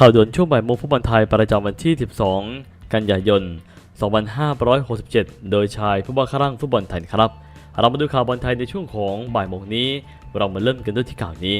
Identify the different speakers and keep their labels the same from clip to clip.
Speaker 1: ข่าวด่วนช่วงบ่ายโมงฟุตบอลไทยประจำวันที่ 12 กันยายน 2567 โดยชายผู้ว่าข้าร่างฟุตบอลไทยครับ เรามาดูข่าวบอลไทยในช่วงของบ่ายโมงนี้ เรามาเริ่มกันด้วยที่ข่าวนี้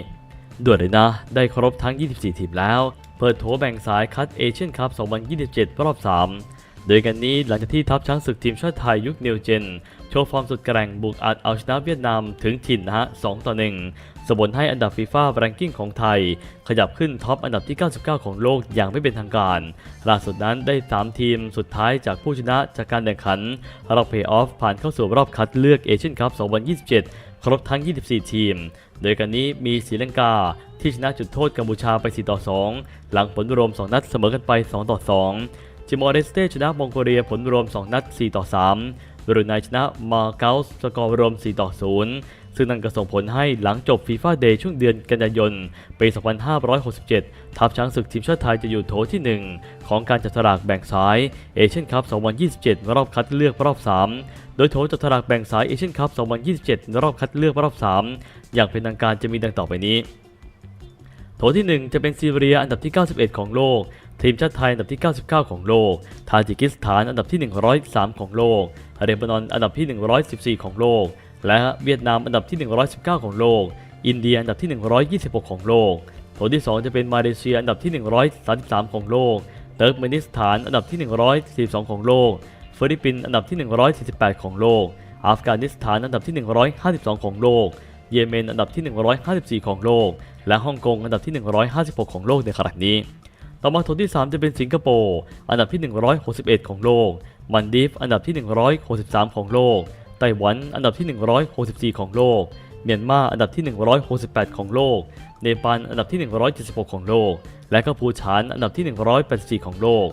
Speaker 1: ด่วนเลยนะ ได้ครบทั้ง 24 ทีมแล้ว เปิดโถแบ่งสายคัดเอเชียนคัพ 2027 รอบ 3 โดยกันนี้หลังจากที่ทัพช้างศึกทีมชาติไทยยุคเนวเจน โชว์ฟอร์มสุดแกร่งบุกอัดเอาชนะเวียดนามถึงถิ่นนะฮะ 2 ต่อ 1สมบนให้อันดับฟีฟ่าแรงกิ้งของไทย ขยับขึ้นท็อปอันดับที่ 99 ของโลกอย่างไม่เป็นทางการล่าสุดนั้นได้ 3 ทีมสุดท้ายจากผู้ชนะจากการแข่งขันรอบเพย์ออฟผ่านเข้าสู่รอบคัดเลือกเอเชียนคัพ 2027 ครบทั้ง 24 ทีม โดยกันนี้มีศรีลังกาที่ชนะจุดโทษกัมพูชาไป 4 ต่อ 2 หลังผลรวม 2 นัดเสมอกันไป 2 ต่อ 2 จิมอร์เรสเต้ชนะมองโกเลียผลรวม 2 นัด 4 ต่อ3บรูไนชนะมาเก๊าสกอร์รวม 4 ต่อ 0 ซึ่งนั่นก็ส่งผลให้หลังจบฟีฟ่าเดย์ช่วงเดือนกันยายนปี 2567 ทัพช้างศึกทีมชาติไทยจะอยู่โถที่ 1 ของการจัดสลากแบ่งสายเอเชียนคัพ 2027 รอบคัดเลือกรอบ3โดยโถจัดสลากแบ่งสายเอเชียนคัพ 2027 รอบคัดเลือกรอบ 3 อย่างเป็นทางการจะมีดังต่อไปนี้ โถที่ 1 จะเป็นซีเรียอันดับที่ 91 ของโลก ทีมชาติไทยอันดับที่ 99 ของโลก ทาจิกิสถานอันดับที่ 103 ของโลกเลบานอนอันดับที่ 114 ของโลก และเวียดนามอันดับที่ 119 ของโลก อินเดียอันดับที่ 126 ของโลกโถที่ 2 จะเป็นมาเลเซียอันดับที่ 133 ของโลก เติร์กเมนิสถานอันดับที่ 142 ของโลก ฟิลิปปินส์อันดับที่ 148 ของโลก อัฟกานิสถานอันดับที่ 152 ของโลก เยเมนอันดับที่ 154 ของโลก และฮ่องกงอันดับที่ 156 ของโลกในขณะนี้ ต่อมาโถที่ 3 จะเป็นสิงคโปร์อันดับที่ 161 ของโลก มันดีฟอันดับที่ 163 ของโลก ไต้หวันอันดับที่ 164 ของโลก เมียนมาอันดับที่ 168 ของโลก เนปาลอันดับที่ 176 ของโลก และก็ภูฐานอันดับที่ 184 ของโลก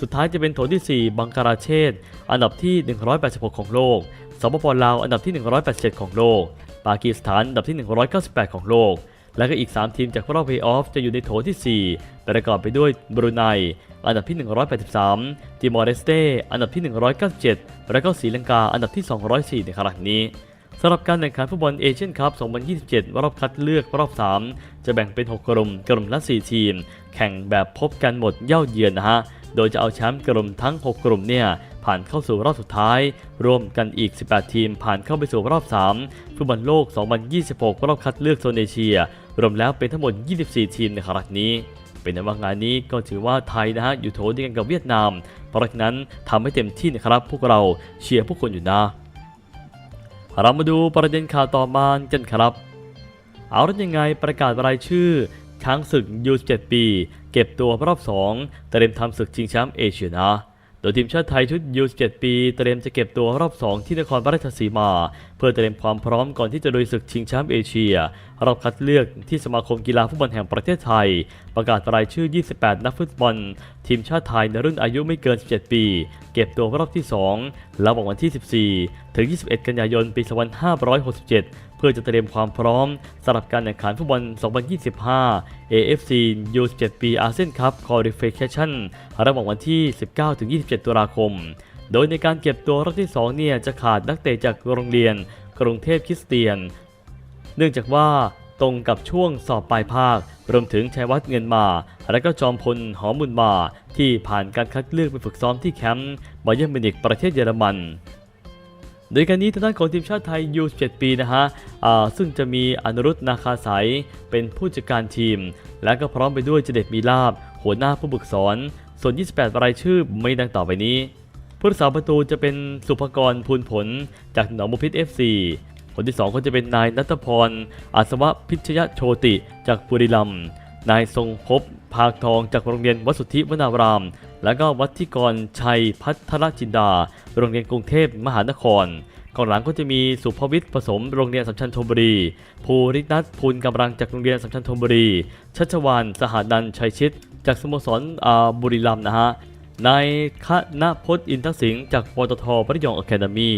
Speaker 1: สุดท้ายจะเป็นโถที่ 4 บังคลาเทศอันดับที่ 186 ของโลก สปปลาวอันดับที่ 187 ของโลก ปากีสถานอันดับที่ 198 ของโลก และก็อีก 3 ทีมจากรอบเพลย์ออฟจะอยู่ในโถที่ 4 ประกอบไปด้วยบรูไนอันดับที่ 183 ติมอร์เลสเตอันดับที่ 197 และก็ศรีลังกาอันดับที่ 204 ในขณะนี้สำหรับการแข่งขันฟุตบอลเอเชียนคัพ 2027 รอบคัดเลือกรอบ 3 จะแบ่งเป็น 6 กลุ่ม กลุ่มละ 4 ทีม แข่งแบบพบกันหมดเย่าเยือนนะฮะ โดยจะเอาแชมป์กลุ่มทั้ง 6 กลุ่มเนี่ย ผ่านเข้าสู่รอบสุดท้าย รวมกันอีก 18 ทีมผ่านเข้าไปสู่รอบ 3 ฟุตบอลโลก 2026 รอบคัดเลือกโซนเอเชีย รวมแล้วเป็นทั้งหมด 24 ทีมในครั้งนี้ เป็นในว่างานนี้ก็ถือว่าไทยนะฮะอยู่โถเดียวกันกับเวียดนาม เพราะฉะนั้นทำให้เต็มที่นะครับ พวกเราเชียร์พวกคนอยู่นะ เรามาดูประเด็นข่าวต่อมากันครับ เอาแล้วยังไงประกาศรายชื่อช้างศึกยู17ปี เก็บตัวรอบ 2 เตรียมทำศึกชิงแชมป์เอเชียนะ โดยทีมชาติไทยชุดยู17 ปี เตรียมจะเก็บตัวรอบ 2 ที่นครราชสีมา เพื่อเตรียมความพร้อมก่อนที่จะลุยศึกชิงแชมป์เอเชีย รอบคัดเลือกที่สมาคมกีฬาฟุตบอลแห่งประเทศไทย ประกาศรายชื่อ 28 นักฟุตบอล ทีมชาติไทยในรุ่นอายุไม่เกิน 17 ปี เก็บตัวรอบที่2ระหว่างวันที่ 14 ถึง 21 กันยายน ปี 2567 เพื่อจะเตรียมความพร้อมสำหรับการแข่งขันฟุตบอล 2025 AFC U17 ปีอาเซียนคัพ Qualification ระหว่างวันที่ 19-27 ตุลาคม โดยในการเก็บตัวรอบที่ 2 เนี่ยจะขาดนักเตะจากโรงเรียนกรุงเทพคริสเตียน เนื่องจากว่าตรงกับช่วงสอบปลายภาค รวมถึงชัยวัฒน์เงินมา และก็จอมพลหอมบุญมา ที่ผ่านการคัดเลือกไปฝึกซ้อมที่แคมป์บาเยิร์มินิกประเทศเยอรมัน โดยการนี้ทางด้านของทีมชาติไทย U17 ปีนะฮะซึ่งจะมีอนุรุตนาคาสายเป็นผู้จัดการทีม และก็พร้อมไปด้วยเจเด็ดมีลาบ หัวหน้าผู้ฝึกสอนส่วน 28 รายชื่อไม่ดังต่อไปนี้ผู้รักษาประตูจะเป็นสุภกรพูนผลจากหนองบุพิต FC คนที่ 2 ก็จะเป็นนายนัทพรอาสวะพิชยโชติจากบุรีรัมย์นายทรงภพภาคทองจากโรงเรียนวัดสุทธิวนาราม และก็วัดที่กรชัยพัทรจินดา โรงเรียนกรุงเทพมหานครกองหลังก็จะมีสุภวิทย์ผสมโรงเรียนสัมชัญธนบุรี ภูรินัทพูลกำลังจากโรงเรียนสัมชัญธนบุรี ชัชวานสหดันชัยชิต จากสโมสรอ่าบุรีรัมย์นะฮะ นายคณพจน์อินทสิงห์จากปตทปริยองอะคาเดมี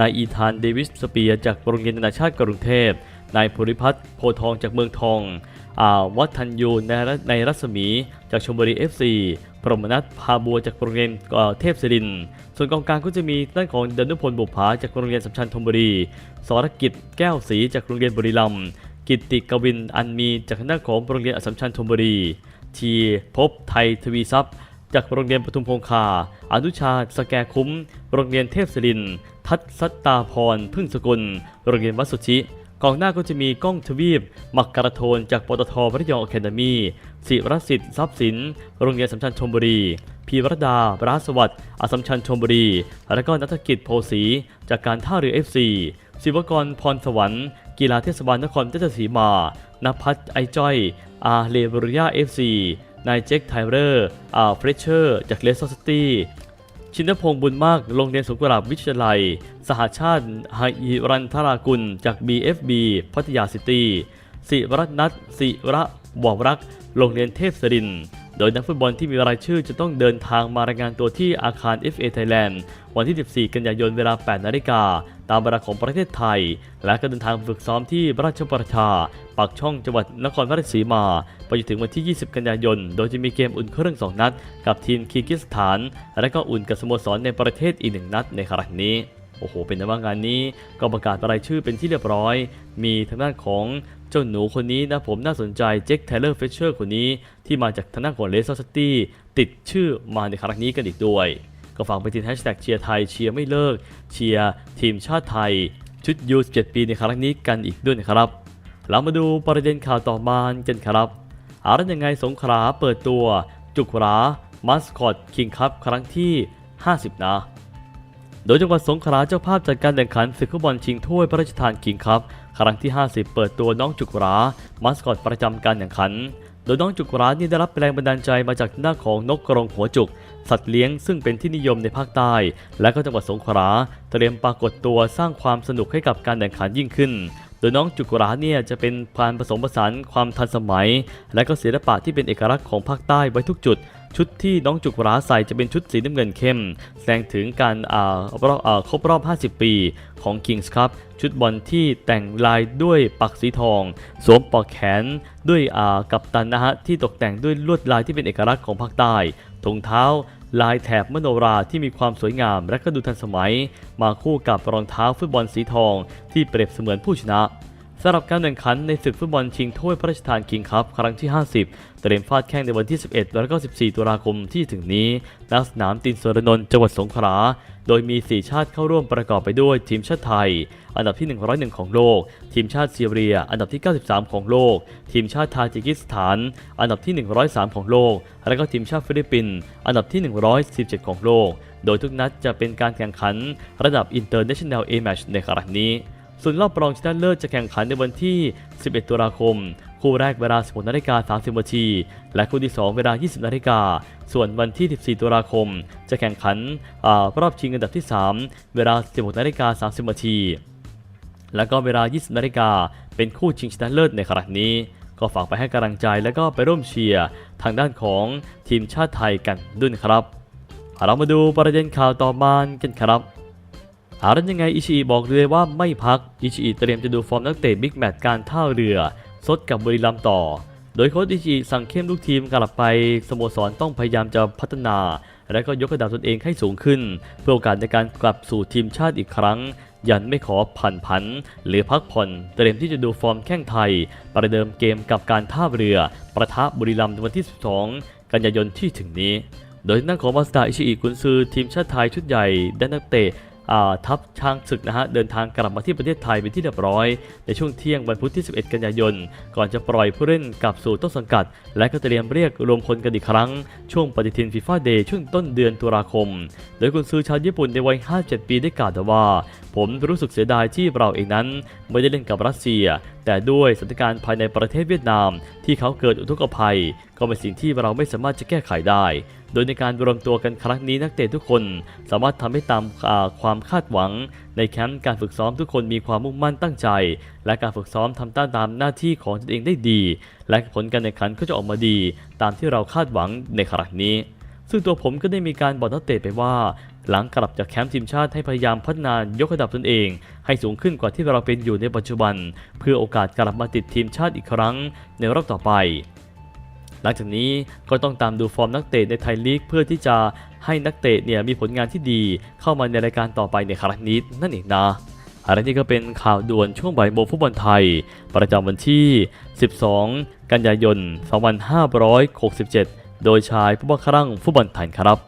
Speaker 1: นายอีธานเดวิสสเปียร์จากโรงเรียนนานาชาติกรุงเทพ นายภูริพัฒน์โพทองจากเมืองทอง วัฒนยูในรัในรัศมีจากชลบุรี FC พรหมนัทพาบัวจากโรงเรียนเอ่อเทพศิริน ส่วนกองกลางก็จะมีด้านของดนุพลบุภาจากโรงเรียนสัมชัญธนบุรี สรกิจแก้วศรีจากโรงเรียนบุรีรัมย์กิตติกวินอันมีจากด้านของโรงเรียนอัสสัมชัญธนบุรี ทีพบไทยทวีทรัพย์ จากโรงเรียนปทุมพงคา อนุชาสแกคุ้ม โรงเรียนเทพศิริน ทัศสัตตาพรพึ่งสกุล โรงเรียนวัดสุทธิ กองหน้าก็จะมีก้องทวีป มักกระโทนจากปตทพระยองอะคาเดมีศิรสิทธิ์ทรัพย์สิน โรงเรียนสัมชัญชมบุรี พีวรดาบราสวัสดิ์อสัมชัญชมบุรี และก็นัฐกิจโพสีจากการท่าเรือ FC ศิวกรพรสวรรค์ กีฬาเทศบาลนครราชสีมานภัสไอจ้อย อาเลเบริยา FC นายเจคไทเลอร์อาเฟรเชอร์ จากเลสเตอร์ซิตี้ ชินพงษ์บุญมากโรงเรียนสุกราบวิทยาลัย สหชาติไฮรันทรากุลจาก BFB พัทยาซิตี้สิรัตนัทสิระบวรักโรงเรียนเทพศริน โดยนักฟุตบอลที่มีรายชื่อจะต้องเดินทางมารายงานตัวที่อาคาร FA Thailand วันที่ 14 กันยายนเวลา 8 นาฬิกา ตามเวลาของประเทศไทย และก็เดินทางฝึกซ้อมที่ราชประชา ปากช่องจังหวัดนครราชสีมา ไปจนถึงวันที่ 20 กันยายน โดยจะมีเกมอุ่นเครื่อง 2 นัด กับทีมคีร์กิสถาน และก็อุ่นกับสโมสรในประเทศอีกหนึ่งนัดในครั้งนี้โอ้โห เป็นงว่างานนี้ก็ประกาศรายชื่อเป็นที่เรียบร้อย มีทางด้านของเจ้าหนูคนนี้นะผมน่าสนใจเจคไทเลอร์เฟเชอร์คนนี้ ที่มาจากทางด้านของเลสเตอร์ซิตี้ติดชื่อมาในครั้งนี้กันอีกด้วย ก็ฝากไปทีมแฮชแท็กเชียร์ไทยเชียร์ไม่เลิกเชียร์ทีมชาติไทย ชุดยู17ปีในครั้งนี้กันอีกด้วยนะครับเรามาดูประเด็นข่าวต่อมากันครับอารันยังไงสงขลาเปิดตัว จุกรามาสคอตคิงคัพครั้งที่ 50 นะ โดยจังหวัดสงขลาเจ้าภาพจัดการแข่งขันศึกฟุตบอลชิงถ้วยพระราชทานคิงคัพครั้งที่ 50 เปิดตัวน้องจุกรามาสคอตประจำการแข่งขัน โดยน้องจุกรานี่ได้รับแรงบันดาลใจมาจากหน้าของนกกรงหัวจุก สัตว์เลี้ยงซึ่งเป็นที่นิยมในภาคใต้ และก็จังหวัดสงขลาเตรียมปรากฏตัวสร้างความสนุกให้กับการแข่งขันยิ่งขึ้น โดยน้องจุกราเนี่ยจะเป็นการผสมผสานความทันสมัย และก็ศิลปะที่เป็นเอกลักษณ์ของภาคใต้ไว้ทุกจุดชุดที่น้องจุกราใส่จะเป็นชุดสีน้ำเงินเข้ม แสดงถึงการอ่ารอบอ่าครบรอบ 50 ปีของ Kings Cup ชุดบอลที่แต่งลายด้วยปักสีทอง สวมปอกแขนด้วยอ่ากัปตันนะฮะที่ตกแต่งด้วยลวดลายที่เป็นเอกลักษณ์ของภาคใต้ถุงเท้า ลายแถบมโนราที่มีความสวยงามและก็ดูทันสมัย มาคู่กับรองเท้าฟุตบอลสีทองที่เปรียบเสมือนผู้ชนะ สำหรับการแข่งขันในศึกฟุตบอลชิงถ้วยพระราชทานคิงคัพครั้งที่ 50 เตรียมฟาดแข่งในวันที่ 11 และก็ 14 ตุลาคมที่ถึงนี้ณสนามตินสรนนท์จังหวัดสงขลา โดยมี 4 ชาติเข้าร่วมประกอบไปด้วยทีมชาติไทย อันดับที่ 101 ของโลก ทีมชาติซีเรีย อันดับที่ 93 ของโลก ทีมชาติทาจิกิสถาน อันดับที่ 103 ของโลก และก็ทีมชาติฟิลิปปินส์ อันดับที่ 117 ของโลก โดยทุกนัดจะเป็นการแข่งขันระดับ International A Match ในครั้งนี้ ส่วนรอบรองชนะเลิศจะแข่งขันในวันที่ 11 ตุลาคม คู่แรกเวลา 16นาฬิกา30นาที และคู่ที่ 2 เวลา 20นาฬิกา ส่วนวันที่ 14 ตุลาคม จะแข่งขันอรอบชิงอันดับที่ 3 เวลา 16นาฬิกา30นาที แล้วก็เวลา 20นาฬิกา เป็นคู่ชิงชนะเลิศในครั้งนี้ ก็ฝากไปให้กำลังใจแล้วก็ไปร่วมเชียร์ทางด้านของทีมชาติไทยกันด้วยครับ เรามาดูประเด็นข่าวต่อมากันครับ อารันยังไงอิชิอิบอกเลยว่าไม่พัก อิชิอิเตรียมจะดูฟอร์มนักเตะบิ๊กแมตช์การท่าเรือซดกับบุรีรัมย์ต่อ โดยโค้ชอิชิสั่งเข้มลูกทีมกลับไปสโมสรต้องพยายามจะพัฒนา และก็ยกระดับตนเองให้สูงขึ้น เพื่อโอกาสในการกลับสู่ทีมชาติอีกครั้ง ยันไม่ขอผ่อนผัน หรือพักผ่อนเตรียมที่จะดูฟอร์มแข้งไทย ประเดิมเกมกับการท่าเรือ ประทะบุรีรัมย์วันที่ 12 กันยายนที่ถึงนี้ โดยนักของมาสตาอิชิอิกุนซือทีมชาติไทยชุดใหญ่ได้นักเตะ ทัพช้างศึกนะฮะเดินทางกลับมาที่ประเทศไทยเป็นที่เรียบร้อย ในช่วงเที่ยงวันพุธที่ 11 กันยายน ก่อนจะปล่อยผู้เล่นกลับสู่ต้นสังกัด และก็เตรียมเรียกรวมพลกันอีกครั้ง ช่วงปฏิทินฟีฟ่าเดย์ช่วงต้นเดือนตุลาคม โดยกุนซือชาวญี่ปุ่นในวัย 57 ปีได้กล่าวว่า ผมรู้สึกเสียดายที่เราเองนั้นไม่ได้เล่นกับรัสเซีย แต่ด้วยสถานการณ์ภายในประเทศเวียดนาม ที่เขาเกิดอุทกภัย ก็เป็นสิ่งที่เราไม่สามารถจะแก้ไขได้ โดยในการรวมตัวกันครั้งนี้นักเตะทุกคน สามารถทำให้ตามความคาดหวัง ในแคมป์การฝึกซ้อมทุกคนมีความมุ่งมั่นตั้งใจ และการฝึกซ้อมทำตามตามหน้าที่ของตนเองได้ดี และผลการแข่งขันก็จะออกมาดี ตามที่เราคาดหวังในครั้งนี้ซึ่งตัวผมก็ได้มีการบอกนักเตะไปว่า หลังกลับจากแคมป์ทีมชาติให้พยายามพัฒนายกระดับตนเอง ให้สูงขึ้นกว่าที่เราเป็นอยู่ในปัจจุบัน เพื่อโอกาสกลับมาติดทีมชาติอีกครั้งในรอบต่อไป หลังจากนี้ก็ต้องตามดูฟอร์มนักเตะในไทยลีกเพื่อที่จะให้นักเตะเนี่ยมีผลงานที่ดีเข้ามาในรายการต่อไปในครั้งนี้นั่นเองนะอะไรนี่ก็เป็นข่าวด่วนช่วงบ่ายโมงฟุตบอลไทย ประจำวันที่ 12 กันยายน 2567 โดยชายผู้บังคับรังฟุตบอลไทยครับ